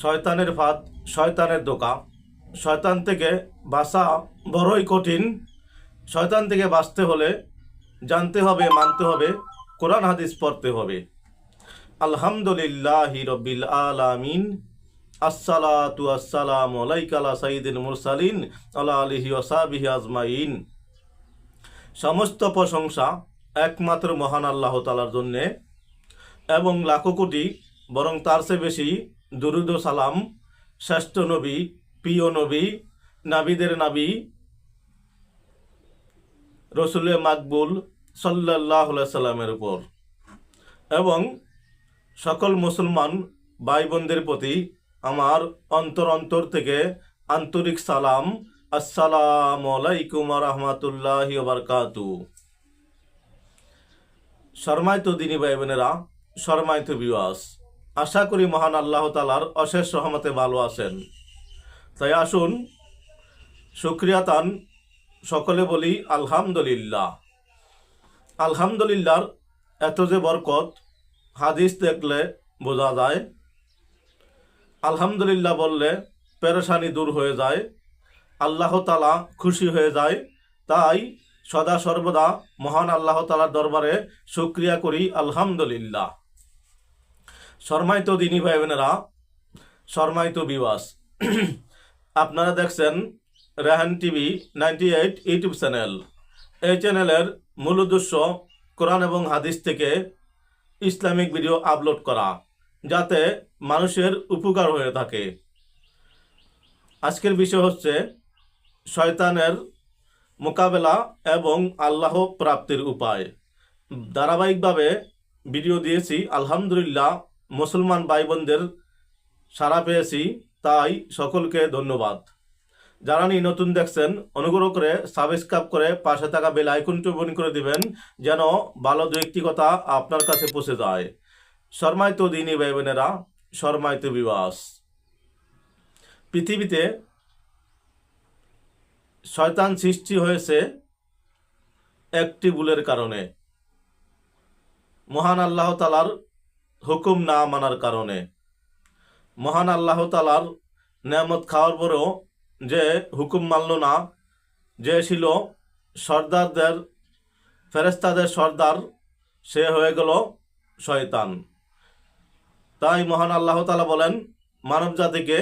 শয়তানের ফাঁদ শয়তানের দোকা। শয়তান থেকে বাঁচা বড়ই কঠিন। শয়তান থেকে বাঁচতে হলে জানতে হবে, মানতে হবে, কোরআন, হাদিস পড়তে হবে। আলহামদুলিল্লাহ রবিল আলামিন। আসসালাতু আসসালামু আলাইকা আলা সাইয়্যিদিল মুরসালিন, আলা আলিহি ওয়াসাবিহি আজমাইন। সমস্ত প্রশংসা একমাত্র মহান আল্লাহ তালার জন্যে এবং লাখো কোটি, বরং তার চেয়ে বেশি দুরুদ সালাম। শ্রেষ্ঠ নবী, প্রিয় নবী, নাবিদের নাবি। রসুলে মাকবুল সাল্লাহ সাল্লামের উপর। এবং সকল মুসলমান ভাই বোনদের প্রতি আমার অন্তর অন্তর থেকে আন্তরিক সালাম। আসসালামু আলাইকুম রহমতুল্লাহ বারকাতু। শর্মায়িত দিনী ভাই বোনেরা শর্মায়িত বিওয়াস আশা করি মহান আল্লাহ তালার অশেষ রহমতে ভালো আছেন। তাই আসুন, শুক্রিয়া তান সকলে বলি আলহামদুলিল্লাহ। আলহামদুলিল্লাহর এত যে বরকত, হাদিস দেখলে বোঝা যায়। আলহামদুলিল্লাহ বললে পেরেশানি দূর হয়ে যায়, আল্লাহ তালা খুশি হয়ে যায়। তাই সদা সর্বদা মহান আল্লাহ তালার দরবারে শুক্রিয়া করি আলহামদুলিল্লাহ। শর্মায়িত দিনী ভাই বোনেরা শর্মায়িত বিবাস। আপনারা দেখছেন Rehan TV ninety eight YouTube channel. এই চ্যানেলের মূল উদ্দেশ্য কোরআন এবং হাদিস থেকে ইসলামিক ভিডিও আপলোড করা, যাতে মানুষের উপকার হয়ে থাকে। আজকের বিষয় হচ্ছে শয়তানের মোকাবেলা এবং আল্লাহ প্রাপ্তির উপায়। ধারাবাহিকভাবে ভিডিও দিয়েছি, আলহামদুলিল্লাহ মুসলমান ভাই বোনদের সাড়া পেয়েছি, তাই সকলকে ধন্যবাদ। যারা নি নতুন দেখছেন, অনুগ্রহ করে সাবস্ক্রাইব করে পাশে থাকা বেল আইকনটি বন করে দিবেন, যেন ভালো কথা আপনার কাছে পৌঁছে যায়। শর্মায়িত দিনী ভাই বোনেরা শর্মায়িত বিবাস। পৃথিবীতে শয়তান সৃষ্টি হয়েছে একটি ভুলের কারণে। মহান আল্লাহ তালার হুকুম না মানার কারণে। মহান আল্লাহ তালার নেয়ামত খাওয়ার পরেও যে হুকুম মানল না, যে ছিল সর্দারদের ফেরেস্তাদের সর্দার, সে হয়ে গেল শয়তান। তাই মহান আল্লাহ তালা বলেন, মানব জাতিকে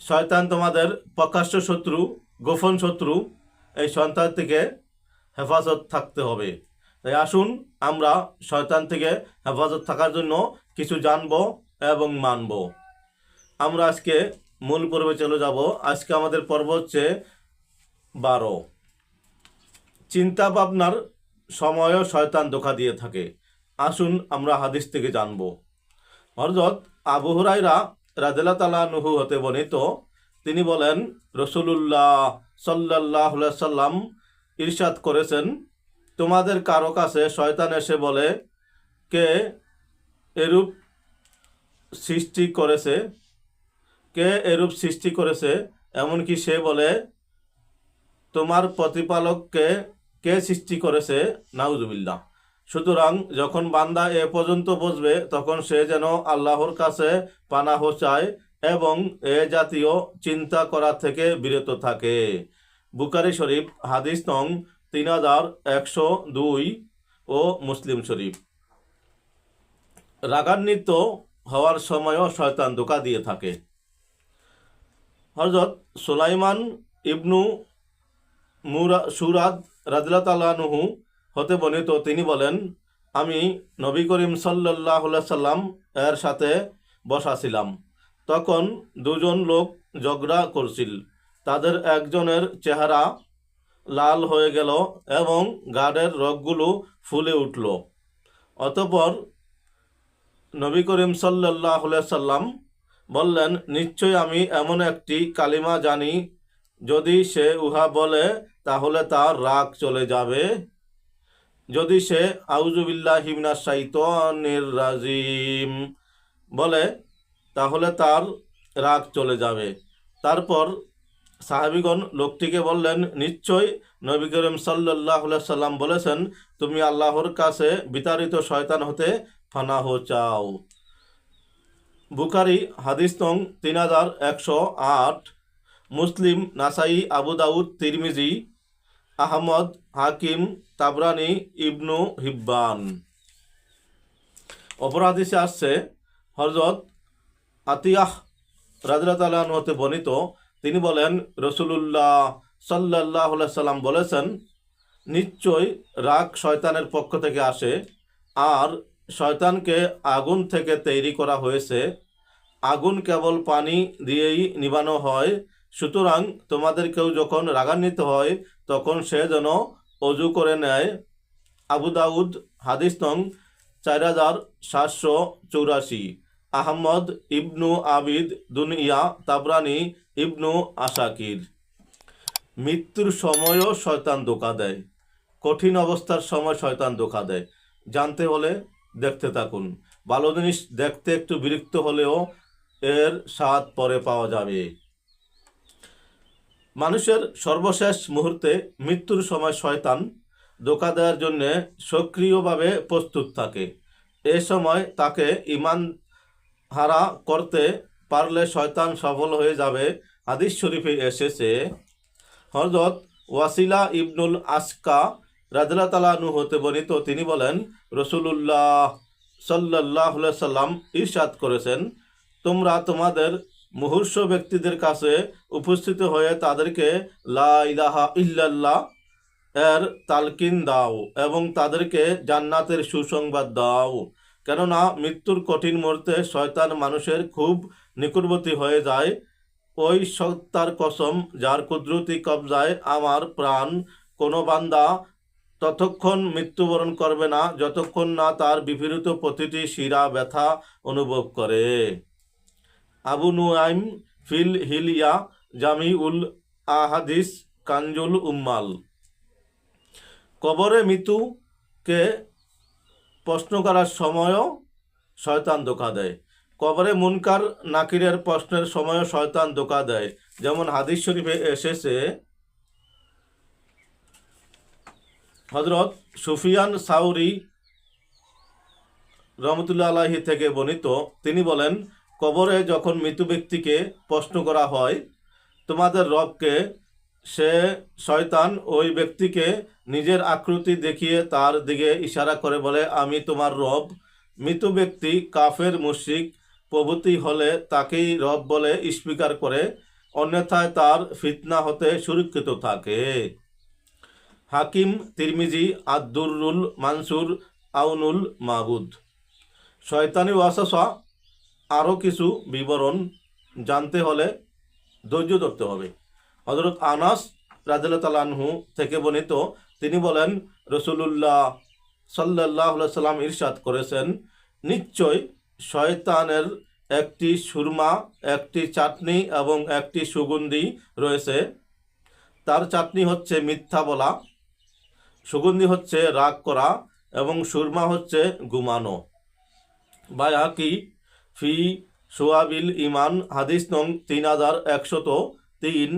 শয়তান তোমাদের প্রকাশ্য শত্রু, গোপন শত্রু, এই সন্তান থেকে হেফাজত থাকতে হবে। তাই আসুন আমরা শয়তান থেকে হেফাজত থাকার জন্য কিছু জানব এবং মানব। আমরা আজকে মূল পর্বে চলে যাব। আজকে আমাদের পর্ব হচ্ছে বারো। চিন্তা ভাবনার সময়ও শয়তান ধোকা দিয়ে থাকে। আসুন আমরা হাদিস থেকে জানব। হরজত আবু হুরাইরা রাজেলা তালা নুহু হতে বর্ণিত, তিনি বলেন, রসুলুল্লাহ সাল্লাহ সাল্লাম ইরশাদ করেছেন তোমাদের কারও কাছে শয়তান এসে বলে, কে এরূপ সৃষ্টি করেছে? কে এরূপ সৃষ্টি করেছে? এমনকি সে বলে, তোমার প্রতিপালককে কে সৃষ্টি করেছে? নাউজুবিল্লাহ। সুতরাং যখন বান্দা এ পর্যন্ত বসবে, তখন সে যেন আল্লাহর কাছে পানাহ চায় এবং এ জাতীয় চিন্তা করা থেকে বিরত থাকে। বুকারি শরীফ, হাদিস নং তিন হাজার একশো দুই ও মুসলিম শরীফ। রাগান্বিত হওয়ার সময়ও শয়তান ধোকা দিয়ে থাকে। হজরত সুলাইমান ইবনু মুরা, সুরাদ রাজলাতালানুহু হতে বর্ণিত, তিনি বলেন, আমি নবী করিম সাল্লাহ সাল্লাম এর সাথে বসা ছিলাম। তখন দুজন লোক ঝগড়া করছিল। তাদের একজনের চেহারা লাল হয়ে গেল এবং গাড়ের রগগুলো ফুলে উঠল। অতপর নবী করিম সাল্লাহ সাল্লাম বললেন নিশ্চয় আমি এমন একটি কালিমা জানি, যদি সে উহা বলে, তাহলে তার রাগ চলে যাবে। যদি সে আউজুবিল্লাহ হিমনা সাইতনের রাজিম বলে, তাহলে তার রাগ চলে যাবে। তারপর সাহাবিগণ লোকটিকে বললেন, নিশ্চয় নবী করিম সাল্লাহ সাল্লাম বলেছেন, তুমি আল্লাহর কাছে বিতাড়িত শয়তান হতে ফানাহ চাও। বুখারি হাদিস নং তিন হাজার একশো আট, মুসলিম, নাসাই, আবু দাউদ, তিরমিজি, আহমদ, হাকিম, তাবরানি, ইবনু হিব্বান। অপর হাদিসে আসছে হজরত আতিয়াহ রাজরা তালান হতে বর্ণিত তিনি বলেন, রসুলুল্লাহ সাল্লাহ সাল্লাম বলেছেন, নিশ্চয় রাগ শয়তানের পক্ষ থেকে আসে, আর শয়তানকে আগুন থেকে তৈরি করা হয়েছে। আগুন কেবল পানি দিয়েই নিবানো হয়, সুতরাং তোমাদের কেউ যখন রাগান্বিত হয়, তখন সে যেন অজু করে নেয়। আবু দাউদ, হাদিস নং চার হাজার সাতশো চৌরাশি। আহমদ ইবনু আবিদ দুনিয়া তাবরানি ইবনু আশাকির। মৃত্যুর সময়ও শয়তান ধোকা দেয়। কঠিন অবস্থার সময় শয়তান ধোকা দেয়। জানতে হলে দেখতে থাকুন। ভালো জিনিস দেখতে একটু বিরক্ত হলেও এর স্বাদ পরে পাওয়া যাবে। মানুষের সর্বশেষ মুহূর্তে মৃত্যুর সময় শয়তান ধোকা দেওয়ার জন্যে সক্রিয়ভাবে প্রস্তুত থাকে। এ সময় তাকে ইমান হারা করতে পারলে শয়তান সফল হয়ে যাবে। হাদিস শরীফে এসেছে হজরত ওয়াসিলা ইবনুল আসকা রাজলা তালানু হতে বর্ণিত, তিনি বলেন, রসুলুল্লাহ সাল্লাহ সাল্লাম ইরশাদ করেছেন। তোমরা তোমাদের মুহূর্ষ ব্যক্তিদের কাছে উপস্থিত হয়ে তাদেরকে লা ইলাহা ইল্লাল্লাহ এর তালকিন দাও এবং তাদেরকে জান্নাতের সুসংবাদ দাও। কেননা মৃত্যুর কঠিন মুহূর্তে শয়তান মানুষের খুব নিকটবর্তী হয়ে যায়। ওই সত্তার কসম যার কুদরতি কবজায় আমার প্রাণ, কোনো বান্দা ততক্ষণ মৃত্যুবরণ করবে না, যতক্ষণ না তার বিপরীত প্রতিটি শিরা ব্যথা অনুভব করে। আবু নুয়াইম ফিল হিলিয়া জামি উল আহাদিস কাঞ্জুল উম্মাল। কবরে মৃত্যুকে প্রশ্ন করার সময়ও শয়তান ধোকা দেয়। কবরে মুনকার নাকিরের প্রশ্নের সময়ও শয়তান ধোকা দেয়। যেমন হাদিস শরীফে এসেছে হজরত সুফিয়ান সাউরি রহমতুল্লা আলাহি থেকে বর্ণিত, তিনি বলেন, কবরে যখন মৃত ব্যক্তিকে প্রশ্ন করা হয়, তোমাদের রবকে সে শয়তান ওই ব্যক্তিকে নিজের আকৃতি দেখিয়ে তার দিকে ইশারা করে বলে, আমি তোমার রব। মৃত ব্যক্তি কাফের মুশিক প্রভৃতি হলে তাকেই রব বলে স্বীকার করে, অন্যথায় তার ফিতনা হতে সুরক্ষিত থাকে। হাকিম, তিরমিজি আদুরুল মানসুর, আউনুল মাহবুদ শয়তানি ওয়াসাসা আরও কিছু বিবরণ জানতে হলে ধৈর্য ধরতে হবে। হজরত আনাস রাজু থেকে বর্ণিত, তিনি বলেন, রসুলুল্লাহ সাল্লাহ সাল্লাম ইরশাদ করেছেন, নিশ্চয় শয়তানের একটি সুরমা, একটি চাটনি এবং একটি সুগন্ধি রয়েছে। তার চাটনি হচ্ছে মিথ্যা বলা, সুগন্ধি হচ্ছে রাগ করা এবং সুরমা হচ্ছে গুমানো বায়াকি ফি সোয়াবিল ইমান হাদিস নং তিন হাজার একশত তিন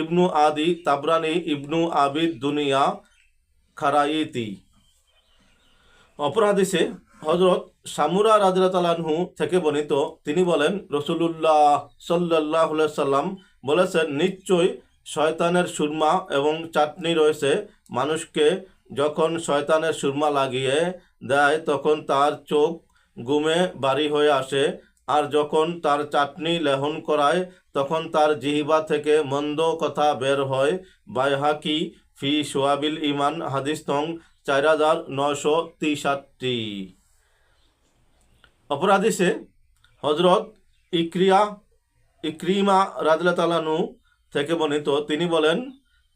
ইবনু আদি তাবরানি ইবনু আবিদ দুনিয়া খারাইতি। অপর হাদিসে হজরত সামুরা রাজরাতালানহু থেকে বর্ণিত, তিনি বলেন, রসুলুল্লাহ সাল্লাহ সাল্লাম বলেছেন, নিশ্চয়ই শয়তানের সুরমা এবং চাটনি রয়েছে। মানুষকে যখন শয়তানের সুরমা লাগিয়ে দেয়, তখন তার চোখ গুমে বাড়ি হয়ে আসে। আর যখন তার চাটনি লেহন করায়, তখন তার জিহিবা থেকে মন্দ কথা বের হয়। বাইহাকি ফি সোয়াবিল ইমান হাদিস নং চার হাজার নশো তিসাটটি অপরাধিসে হজরত ইক্রিয়া, ইক্রিমা রাজলা তালানু থেকে বর্ণিত, তিনি বলেন,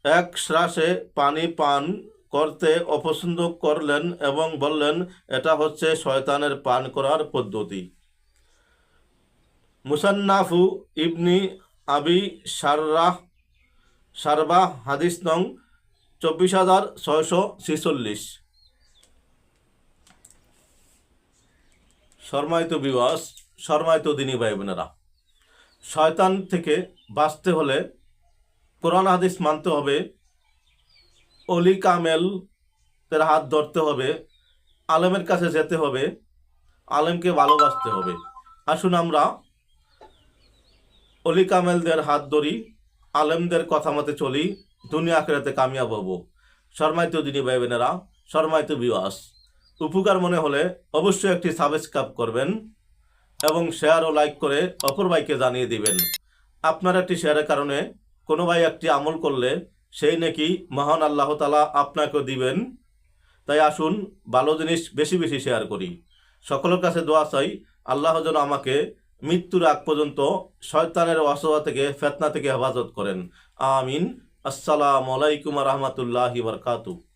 এক শ্বাসে পানি পান করতে অপছন্দ করলেন এবং বললেন, এটা হচ্ছে শয়তানের পান করার পদ্ধতি। মুসান্নাফু ইবনি আবি সাররাহ সারবাহ হাদিস নং চব্বিশ হাজার ছয়শো ছিচল্লিশ। শর্মায়িত বিবাস শর্মায়িত দিনী ভাই বোনেরা, শয়তান থেকে বাঁচতে হলে কোরআন হাদিস মানতে হবে, অলি কামেল এর হাত ধরতে হবে, আলেমের কাছে যেতে হবে, আলেমকে ভালোবাসতে হবে। আসুন আমরা অলি কামেলদের হাত ধরি, আলেমদের কথা মতে চলি, দুনিয়া আখেরাতে কামিয়াব হব। শর্মাইত দিনী ভাই বোনেরা শর্মাইত বিবাস। উপকার মনে হলে অবশ্যই একটি সাবস্ক্রাইব করবেন এবং শেয়ার ও লাইক করে অপর ভাইকে জানিয়ে দিবেন। আপনার একটি শেয়ারের কারণে কোনো ভাই একটি আমল করলে সেই নাকি মহান আল্লাহ তালা আপনাকেও দিবেন। তাই আসুন, ভালো জিনিস বেশি বেশি শেয়ার করি। সকলের কাছে দোয়া চাই, আল্লাহ যেন আমাকে মৃত্যুর আগ পর্যন্ত শয়তানের অসহা থেকে, ফেতনা থেকে হেফাজত করেন। আমিন। আসসালামু আলাইকুম রহমতুল্লাহি বরকাতু